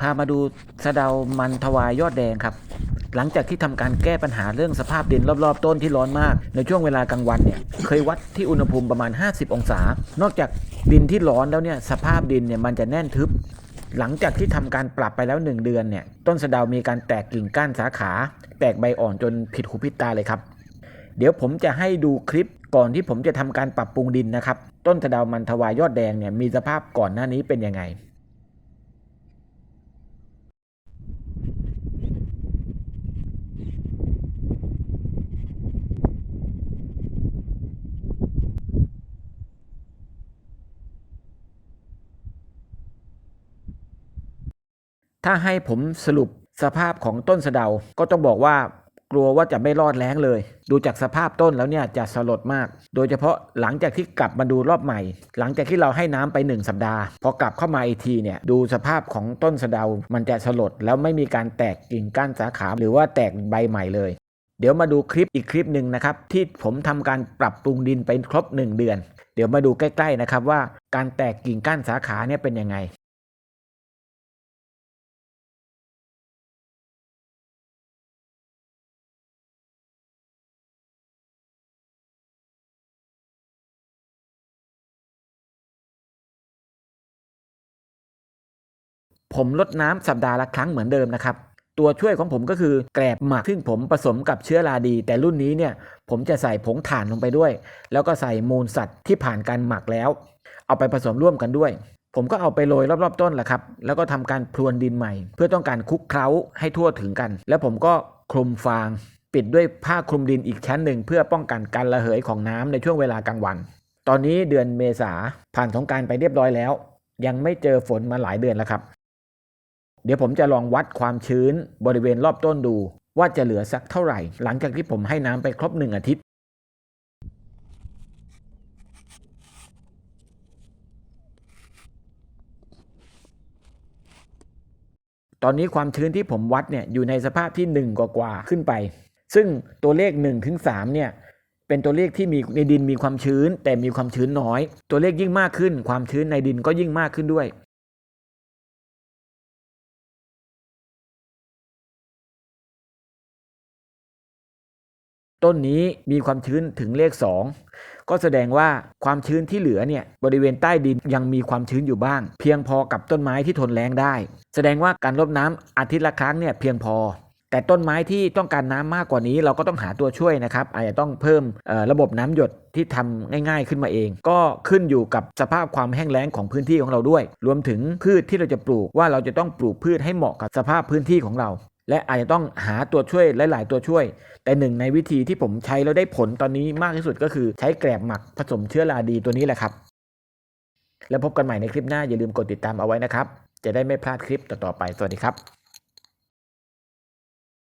พามาดูสะเดามันทวายยอดแดงครับ หลังจากที่ทำการแก้ปัญหาเรื่องสภาพดินรอบๆ ต้นที่ร้อนมาก ในช่วงเวลากลางวันเนี่ยเคยวัดที่อุณหภูมิประมาณ 50 องศา นอกจากดินที่ร้อนแล้วเนี่ยสภาพดินเนี่ยมันจะแน่นทึบ หลังจากที่ทำการปรับไปแล้ว 1 เดือนเนี่ยต้นสะเดามีการแตกกิ่งก้านสาขา แตกใบอ่อนจนผิดหูผิดตาเลยครับ เดี๋ยวผมจะให้ดูคลิปก่อนที่ผมจะทำการปรับปรุงดินนะครับ ต้นสะเดามันทวายยอดแดงเนี่ยมีสภาพก่อนหน้านี้เป็นยังไง ถ้าให้ผมสรุปสภาพของต้นสะเดา ก็ต้องบอกว่ากลัวว่าจะไม่รอดแล้งเลย ดูจากสภาพต้นแล้วเนี่ยจะสลดมาก โดยเฉพาะหลังจากที่กลับมาดูรอบใหม่ หลังจากที่เราให้น้ำไป 1 สัปดาห์ พอกลับเข้ามาอีกทีเนี่ยดูสภาพของต้นสะเดา มันจะสลดแล้วไม่มีการแตกกิ่งก้านสาขาหรือว่าแตกใบใหม่เลย เดี๋ยวมาดูคลิปอีกคลิปหนึ่งนะครับที่ผมทำการปรับปรุงดินไปครบ 1 เดือน เดี๋ยวมาดูใกล้ ๆนะครับว่าการแตกกิ่งก้านสาขาเนี่ยเป็นยังไง ผมลดน้ำสัปดาห์ละครั้งเหมือนเดิมนะครับ ตัวช่วยของผมก็คือแกลบหมัก ซึ่งผมผสมกับเชื้อราดี แต่รุ่นนี้เนี่ยผมจะใส่ผงถ่านลงไปด้วย แล้วก็ใส่มูลสัตว์ที่ผ่านการหมักแล้ว เอาไปผสมร่วมกันด้วย ผมก็เอาไปโรยรอบๆต้นแหละครับ แล้วก็ทำการพรวนดินใหม่ เพื่อต้องการคุกเคล้าให้ทั่วถึงกัน แล้วผมก็คลุมฟาง ปิดด้วยผ้าคลุมดินอีกชั้นหนึ่งเพื่อป้องกันการระเหยของน้ำในช่วงเวลากลางวัน ตอนนี้เดือนเมษาผ่านสงการไปเรียบร้อยแล้ว ยังไม่เจอฝนมาหลายเดือนแล้วครับ ดี๋ยวผมจะลองวัดความชื้นบริเวณรอบต้นดู ว่าจะเหลือสักเท่าไหร่ หลังจากที่ผมให้น้ำไปครบหนึ่งอาทิตย์ ตอนนี้ความชื้นที่ผมวัดเนี่ยอยู่ในสภาพที่ 1 กว่ากว่าๆขึ้นไป ซึ่งตัวเลข1ถึง3เนี่ยเป็นตัวเลขที่มีในดินมีความชื้น แต่มีความชื้นน้อย ตัวเลขยิ่งมากขึ้น ความชื้นในดินก็ยิ่งมากขึ้นด้วย ต้นนี้มีความชื้นถึงเลข 2 ก็แสดงว่าความชื้นที่เหลือเนี่ยบริเวณใต้ดินยังมีความชื้นอยู่บ้าง เพียงพอกับต้นไม้ที่ทนแรงได้ แสดงว่าการรดน้ำอาทิตย์ละครั้งเนี่ยเพียงพอ แต่ต้นไม้ที่ต้องการน้ำมากกว่านี้ เราก็ต้องหาตัวช่วยนะครับอาจจะต้องเพิ่มระบบน้ำหยดที่ทำง่ายๆขึ้นมาเอง ก็ขึ้นอยู่กับสภาพความแห้งแล้งของพื้นที่ของเราด้วย รวมถึงพืชที่เราจะปลูกว่าเราจะต้องปลูกพืชให้เหมาะกับสภาพพื้นที่ของเรา และอาจจะต้องหาตัวช่วยหลาย ๆ ตัวช่วย แต่หนึ่งในวิธีที่ผมใช้แล้วได้ผลตอนนี้มากที่สุดก็คือใช้แกลบหมักผสมเชื้อราดีตัวนี้แหละครับ แล้วพบกันใหม่ในคลิปหน้าอย่าลืมกดติดตามเอาไว้นะครับ จะได้ไม่พลาดคลิปต่อๆไปสวัสดีครับ